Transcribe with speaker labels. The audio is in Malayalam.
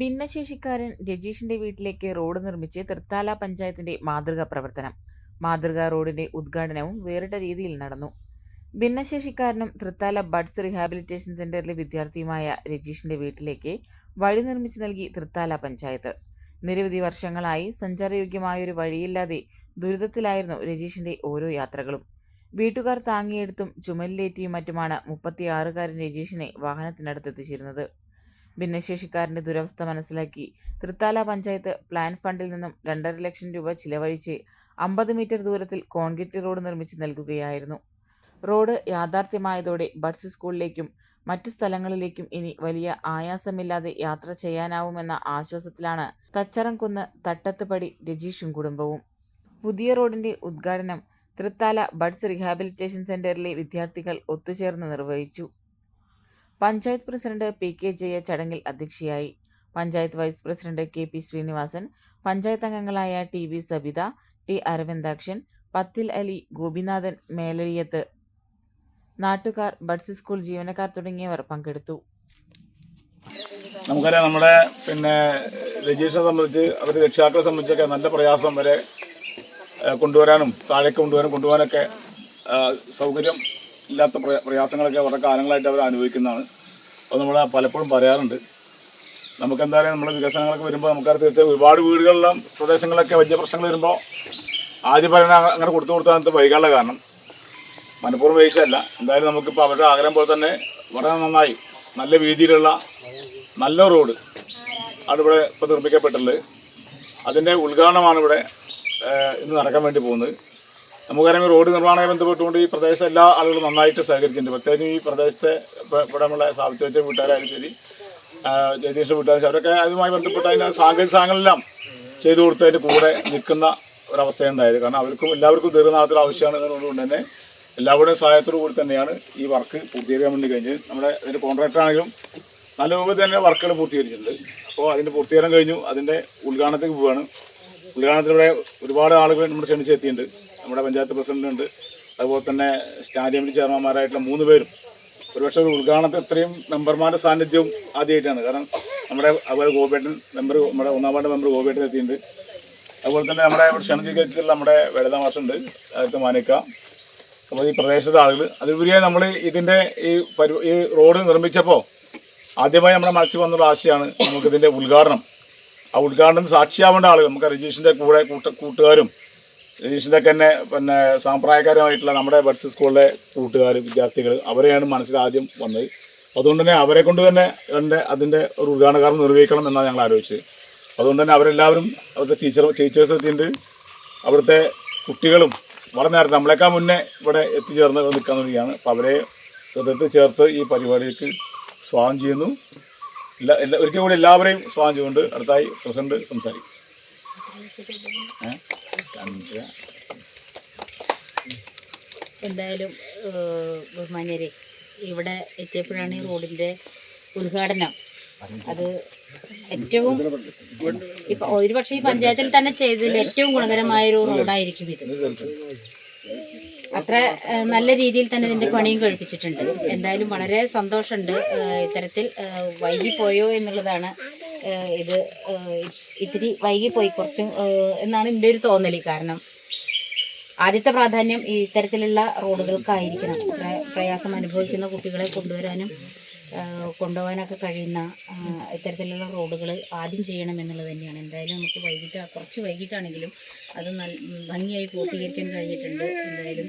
Speaker 1: ഭിന്നശേഷിക്കാരൻ രജീഷിന്റെ വീട്ടിലേക്ക് റോഡ് നിർമ്മിച്ച് തൃത്താല പഞ്ചായത്തിന്റെ മാതൃകാ പ്രവർത്തനം. മാതൃകാ റോഡിന്റെ ഉദ്ഘാടനവും വേറിട്ട രീതിയിൽ നടന്നു. ഭിന്നശേഷിക്കാരനും തൃത്താല ബഡ്സ് റീഹാബിലിറ്റേഷൻ സെന്ററിലെ വിദ്യാർത്ഥിയുമായ രജീഷിന്റെ വീട്ടിലേക്ക് വഴി നിർമ്മിച്ചു നൽകി തൃത്താല പഞ്ചായത്ത്. നിരവധി വർഷങ്ങളായി സഞ്ചാരയോഗ്യമായൊരു വഴിയില്ലാതെ ദുരിതത്തിലായിരുന്നു രജീഷിന്റെ ഓരോ യാത്രകളും. വീട്ടുകാർ താങ്ങിയെടുത്തും ചുമലിലേറ്റിയും മറ്റുമാണ് മുപ്പത്തിയാറുകാരൻ രജീഷിനെ വാഹനത്തിനടുത്തെത്തിച്ചിരുന്നത്. ഭിന്നശേഷിക്കാരന്റെ ദുരവസ്ഥ മനസ്സിലാക്കി. തൃത്താല പഞ്ചായത്ത് പ്ലാൻ ഫണ്ടിൽ നിന്നും രണ്ടര ലക്ഷം രൂപ ചിലവഴിച്ച് അമ്പത് മീറ്റർ ദൂരത്തിൽ കോൺക്രീറ്റ് റോഡ് നിർമ്മിച്ച് നൽകുകയായിരുന്നു. റോഡ് യാഥാർത്ഥ്യമായതോടെ ബഡ്സ് സ്കൂളിലേക്കും മറ്റു സ്ഥലങ്ങളിലേക്കും ഇനി വലിയ ആയാസമില്ലാതെ യാത്ര ചെയ്യാനാവുമെന്ന ആശ്വാസത്തിലാണ് തച്ചറംകുന്ന് തട്ടത്തുപടി രജീഷും കുടുംബവും. പുതിയ റോഡിന്റെ ഉദ്ഘാടനം തൃത്താല ബഡ്സ് റീഹാബിലിറ്റേഷൻ സെന്ററിലെ വിദ്യാർത്ഥികൾ ഒത്തുചേർന്ന് നിർവഹിച്ചു. Panchayat president P K Jaya ചടങ്ങിൽ അധ്യക്ഷയായി. Panchayat vice president K P Srinivasan panchayat അംഗങ്ങളായ T V Sabitha T Aravindakshan Pathil Ali Gopinathan മേലഴിയത്ത് നാട്ടുകാർ ബഡ്സ് സ്കൂൾ ജീവനക്കാർ തുടങ്ങിയവർ പങ്കെടുത്തു.
Speaker 2: നമുക്കറിയാം നമ്മുടെ പിന്നെ രജീഷിനെ സംബന്ധിച്ച് അവർ രക്ഷിതാക്കളെ സംബന്ധിച്ചൊക്കെ നല്ല പ്രയാസം വരെ കൊണ്ടുവരാനും താഴേക്ക് കൊണ്ടുവരാനും കൊണ്ടുപോകാനൊക്കെ സൗകര്യം ഇല്ലാത്ത പ്രയ- പ്രയാസങ്ങളൊക്കെ വളരെ കാലങ്ങളായിട്ട് അവർ അനുഭവിക്കുന്നതാണ്. അപ്പോൾ നമ്മൾ പലപ്പോഴും പറയാറുണ്ട്. നമുക്ക് എന്തായാലും നമ്മുടെ വികസനങ്ങളൊക്കെ വരുമ്പോൾ നമുക്കത് തീർച്ചയായും ഒരുപാട് വീടുകളിലും പ്രദേശങ്ങളിലൊക്കെ വലിയ പ്രശ്നങ്ങൾ വരുമ്പോൾ ആദ്യം പറയുന്ന അങ്ങനെ കൊടുത്തു കൊടുത്താൽ വൈകാനുള്ള കാരണം. മനഃപൂർവം വഹിച്ചതല്ല എന്തായാലും നമുക്കിപ്പോൾ അവരുടെ ആഗ്രഹം പോലെ തന്നെ വളരെ നന്നായി നല്ല വീതിയിലുള്ള നല്ല റോഡ് ആണ് ഇവിടെ ഇപ്പോൾ നിർമ്മിക്കപ്പെട്ടുള്ളത് അതിന്റെ ഉദ്ഘാടനമാണ് ഇവിടെ ഇന്ന് നടക്കാൻ വേണ്ടി പോകുന്നത്. നമുക്കറിയാം റോഡ് നിർമ്മാണവുമായി ബന്ധപ്പെട്ടുകൊണ്ട് ഈ പ്രദേശം എല്ലാ ആളുകളും നന്നായിട്ട് സഹകരിച്ചിട്ടുണ്ട്. പ്രത്യേകിച്ചും ഈ പ്രദേശത്തെ ഇവിടെ നമ്മളെ സ്ഥാപിച്ചു വെച്ച വീട്ടുകാരായാലും ശരി ജഗദീഷ് വീട്ടുകാരും അവരൊക്കെ അതുമായി ബന്ധപ്പെട്ട് അതിന്റെ സാങ്കേതിക സാധനങ്ങളെല്ലാം ചെയ്തു കൊടുത്തതിന്റെ കൂടെ നിൽക്കുന്ന ഒരവസ്ഥയുണ്ടായത്. കാരണം അവർക്കും എല്ലാവർക്കും ദീർഘനാളത്തിൽ ആവശ്യമാണ് എന്നതുകൊണ്ട് തന്നെ എല്ലാവരുടെയും സഹായത്തോടു കൂടി തന്നെയാണ് ഈ വർക്ക് പൂർത്തീകരിക്കാൻ വേണ്ടി കഴിഞ്ഞത്. നമ്മുടെ ഇതിന്റെ കോൺട്രാക്ടർ ആണെങ്കിലും നല്ല രൂപത്തിൽ തന്നെ വർക്കുകൾ പൂർത്തീകരിച്ചിട്ടുണ്ട്. അപ്പോൾ അതിന്റെ പൂർത്തീകരണം കഴിഞ്ഞു. അതിന്റെ ഉദ്ഘാടനത്തേക്ക് പോവുകയാണ് ഉദ്ഘാടനത്തിലൂടെ ഒരുപാട് ആളുകൾ നമ്മൾ ക്ഷണിച്ചെത്തിയിട്ടുണ്ട് നമ്മുടെ പഞ്ചായത്ത് പ്രസിഡന്റുണ്ട്. അതുപോലെ തന്നെ സ്റ്റാൻഡിയം കമ്മിറ്റി ചെയർമാന്മാരായിട്ടുള്ള മൂന്ന് പേരും. ഒരുപക്ഷെ ഒരു ഉദ്ഘാടനത്തിൽ ഇത്രയും മെമ്പർമാരുടെ സാന്നിധ്യവും ആദ്യമായിട്ടാണ്. കാരണം നമ്മുടെ അതുപോലെ ഗോപേട്ടൻ മെമ്പർ നമ്മുടെ ഒന്നാം വാർഡ് മെമ്പർ ഗോപേട്ടൻ എത്തിയിട്ടുണ്ട്. അതുപോലെ തന്നെ നമ്മുടെ ക്ഷണിച്ചിട്ടുള്ള നമ്മുടെ വേദന മാഷുണ്ട് അടുത്ത മാനിക്ക അപ്പോൾ ഈ പ്രദേശത്തെ ആളുകൾ. അതിലുപരിയായി നമ്മൾ ഇതിന്റെ ഈ പരി ഈ റോഡ് നിർമ്മിച്ചപ്പോൾ ആദ്യമായി നമ്മുടെ മനസ്സിൽ വന്നൊരു ആശയമാണ് നമുക്കിതിന്റെ ഉദ്ഘാടനം. ആ ഉദ്ഘാടനം സാക്ഷിയാവേണ്ട ആളുകൾ നമുക്ക് രജീഷിന്റെ കൂടെ കൂട്ട കൂട്ടുകാരും രജീഷിന്റെ ഒക്കെ തന്നെ പിന്നെ സാമ്പ്രായക്കാരുമായിട്ടുള്ള നമ്മുടെ ബഡ്സ് സ്കൂളിലെ കൂട്ടുകാർ വിദ്യാർത്ഥികൾ അവരെയാണ് മനസ്സിൽ ആദ്യം വന്നത്. അതുകൊണ്ട് തന്നെ അവരെ കൊണ്ട് തന്നെ എന്റെ അതിന്റെ ഒരു ഉദ്ഘാടനകാരം നിർവഹിക്കണം എന്നാണ് ഞങ്ങൾ ആലോചിച്ചത്. അതുകൊണ്ട് തന്നെ അവരെല്ലാവരും അവിടുത്തെ ടീച്ചർ ടീച്ചേഴ്സ് എത്തിയിട്ട് അവിടുത്തെ കുട്ടികളും വളരെ നേരത്തെ നമ്മളെക്കാൾ മുന്നേ ഇവിടെ എത്തിച്ചേർന്ന് നിൽക്കാൻ തുടങ്ങിയാണ് അപ്പോൾ അവരെ ഹൃദയത്തിൽ ചേർത്ത് ഈ പരിപാടിക്ക് സ്വാഗതം ചെയ്യുന്നു. എല്ലാ എല്ലാ ഒരിക്കൽ കൂടി എല്ലാവരെയും സ്വാഗതം ചെയ്തുകൊണ്ട് അടുത്തായി പ്രസിഡന്റ് സംസാരിക്കും. രണ്ട്.
Speaker 3: എന്തായാലും ബഹുമാന്യരെ ഇവിടെ എത്തിയപ്പോഴാണ് ഈ റോഡിന്റെ ഉദ്ഘാടനം. അത് ഏറ്റവും ഇപ്പൊ ഒരുപക്ഷെ ഈ പഞ്ചായത്തിൽ തന്നെ ചെയ്തതിൽ ഏറ്റവും ഗുണകരമായ ഒരു റോഡായിരിക്കും ഇത്. അത്ര നല്ല രീതിയിൽ തന്നെ ഇതിന്റെ പണിയും കഴിപ്പിച്ചിട്ടുണ്ട്. എന്തായാലും വളരെ സന്തോഷമുണ്ട് ഇത്തരത്തിൽ വൈകി പോയോ എന്നുള്ളതാണ് ഇത് ഇത്തിരി വൈകിപ്പോയി കുറച്ചും എന്നാണ് എന്റെ ഒരു തോന്നൽ കാരണം ആദ്യത്തെ പ്രാധാന്യം ഇത്തരത്തിലുള്ള റോഡുകൾക്കായിരിക്കണം. പ്രയാസം അനുഭവിക്കുന്ന കുട്ടികളെ കൊണ്ടുവരാനും കൊണ്ടുപോകാനൊക്കെ കഴിയുന്ന ഇത്തരത്തിലുള്ള റോഡുകൾ ആദ്യം ചെയ്യണം എന്നുള്ളത് തന്നെയാണ്. എന്തായാലും നമുക്ക് വൈകിട്ട് കുറച്ച് വൈകിട്ടാണെങ്കിലും അത് നല്ല ഭംഗിയായി പൂർത്തീകരിക്കാൻ കഴിഞ്ഞിട്ടുണ്ട്. എന്തായാലും